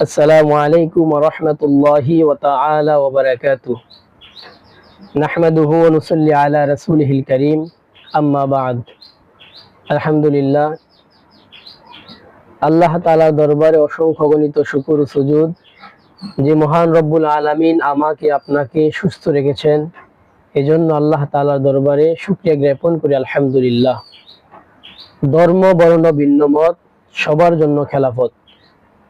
আসসালামু আলাইকুম রহমতুল্লাহি ওতালা ওবরাকাত নাহমাদুহু নুসল্লি আলা রসুলহিল করিম, আম্মা বাদ। আলহামদুলিল্লাহ, আল্লাহ তালার দরবারে অসংখ্য গণিত শুকুর সুজুদ। যে মহান রব্বুল আলামিন আমাকে, আপনাকে সুস্থ রেখেছেন, এজন্য আল্লাহ তালার দরবারে শুক্রিয়া জ্ঞাপন করি, আলহামদুলিল্লাহ। ধর্ম, বর্ণ, ভিন্ন মত, সবার জন্য খেলাফত।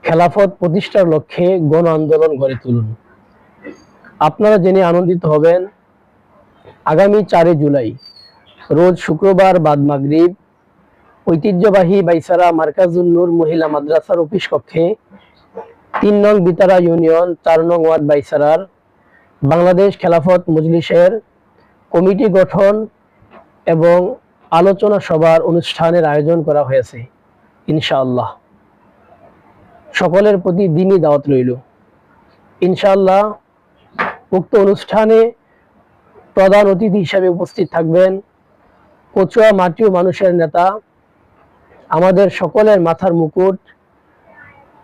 খেলাফত প্রতিষ্ঠার লক্ষ্যে গণ আন্দোলন গড়ে তুলুন। আপনারা জেনে আনন্দিত হবেন, আগামী চারে জুলাই, রোজ শুক্রবার বাদ মাগরিব, ঐতিহ্যবাহী বাইসারা মার্কাজুল নূর মহিলা মাদ্রাসার অফিস কক্ষে তিন নং বিতারা ইউনিয়ন, চার নং ওয়ার্ড বাইসারার বাংলাদেশ খেলাফত মজলিসের কমিটি গঠন এবং আলোচনা সভার অনুষ্ঠানের আয়োজন করা হয়েছে, ইনশাআল্লাহ। সকলের প্রতি দিনই দাওয়াত রইল। ইনশাআল্লাহ উক্ত অনুষ্ঠানে প্রধান অতিথি হিসাবে উপস্থিত থাকবেন কচুয়া মাটিও মানুষের নেতা, আমাদের সকলের মাথার মুকুট,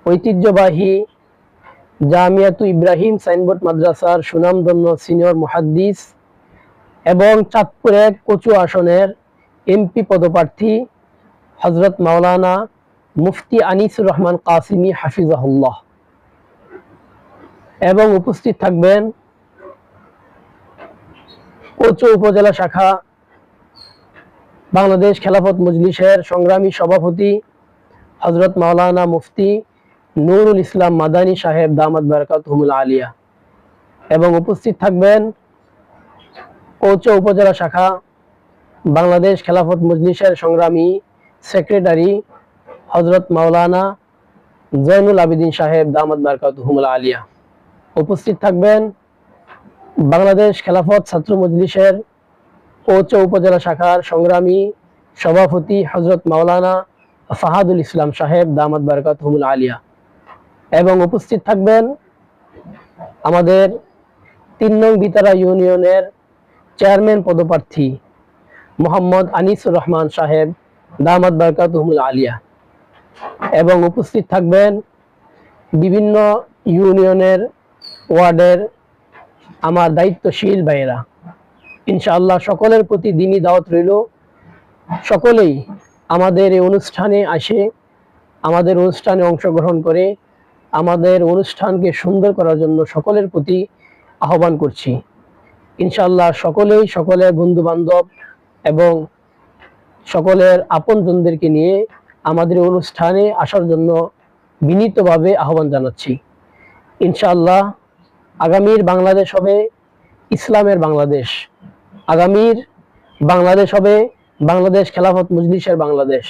ঐতিহ্যবাহী জামিয়াতু ইব্রাহিম সাইনবোর্ড মাদ্রাসার সুনামধন্য সিনিয়র মুহাদ্দিস এবং চাঁদপুর এক কচু আসনের এমপি পদপ্রার্থী হজরত মাওলানা মুফতি আনিসুর রহমান কাসিমি হাফিজাহুল্লাহ। এবং উপস্থিত থাকবেন কচু উপজেলা শাখা বাংলাদেশ খেলাফত মজলিসের সংগ্রামী সভাপতি হজরত মাওলানা মুফতি নুরুল ইসলাম মাদানী সাহেব দামাদ বারকাত হুমুল আলিয়া। এবং উপস্থিত থাকবেন কৌচো উপজেলা শাখা বাংলাদেশ খেলাফত মজলিসের সংগ্রামী সেক্রেটারি হজরত মাওলানা জৈনুল আবিদিন সাহেব দামাদ বারকাত হুমুল আলিয়া। উপস্থিত থাকবেন বাংলাদেশ খেলাফত ছাত্র মজলিসের কৌচ উপজেলা শাখার সংগ্রামী সভাপতি হজরত মাওলানা ফাহাদুল ইসলাম সাহেব দামাদ বারকাত হুমুল আলিয়া। এবং উপস্থিত থাকবেন আমাদের তিন নং বিতারা ইউনিয়নের চেয়ারম্যান পদপ্রার্থী মোহাম্মদ আনিসুর রহমান সাহেব দামাদ বারকাত হুমুল আলিয়া। এবং উপস্থিত থাকবেন বিভিন্ন ইউনিয়নের ওয়ার্ডের আমার দায়িত্বশীল ভাইয়েরা। ইনশাআল্লাহ সকলের প্রতি দিনই দাওয়াত রইল। সকলেই আমাদের এই অনুষ্ঠানে আসে, আমাদের অনুষ্ঠানে অংশগ্রহণ করে, আমাদের অনুষ্ঠানকে সুন্দর করার জন্য সকলের প্রতি আহ্বান করছি। ইনশাআল্লাহ সকলেই সকলের বন্ধু বান্ধব এবং সকলের আপনজনদেরকে নিয়ে আমাদের অনুষ্ঠানে আসার জন্য বিনীতভাবে আহ্বান জানাচ্ছি। ইনশাআল্লাহ আগামীর বাংলাদেশ হবে ইসলামের বাংলাদেশ। আগামীর বাংলাদেশ হবে বাংলাদেশ খেলাফত মজলিসের বাংলাদেশ।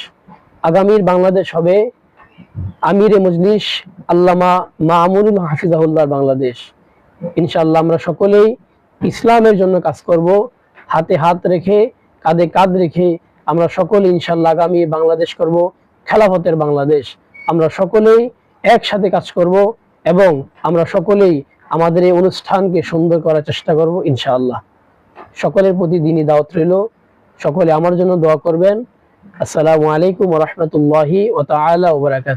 আগামীর বাংলাদেশ হবে আমিরে মজলিস আল্লামা মামুনুল হাফিজাহুল্লাহর বাংলাদেশ। ইনশাআল্লাহ আমরা সকলেই ইসলামের জন্য কাজ করব। হাতে হাত রেখে, কাঁধে কাঁধ রেখে আমরা সকলে ইনশাল্লাহ আগামী বাংলাদেশ করব, খেলাফতের বাংলাদেশ। আমরা সকলেই একসাথে কাজ করব এবং আমরা সকলেই আমাদের এই অনুষ্ঠানকে সুন্দর করার চেষ্টা করব ইনশাআল্লাহ। সকলের প্রতি দিনই দাওয়াত রইল। সকলে আমার জন্য দোয়া করবেন। আসসালামু আলাইকুম রহমতুল্লাহি ও তালা ওবরাকাত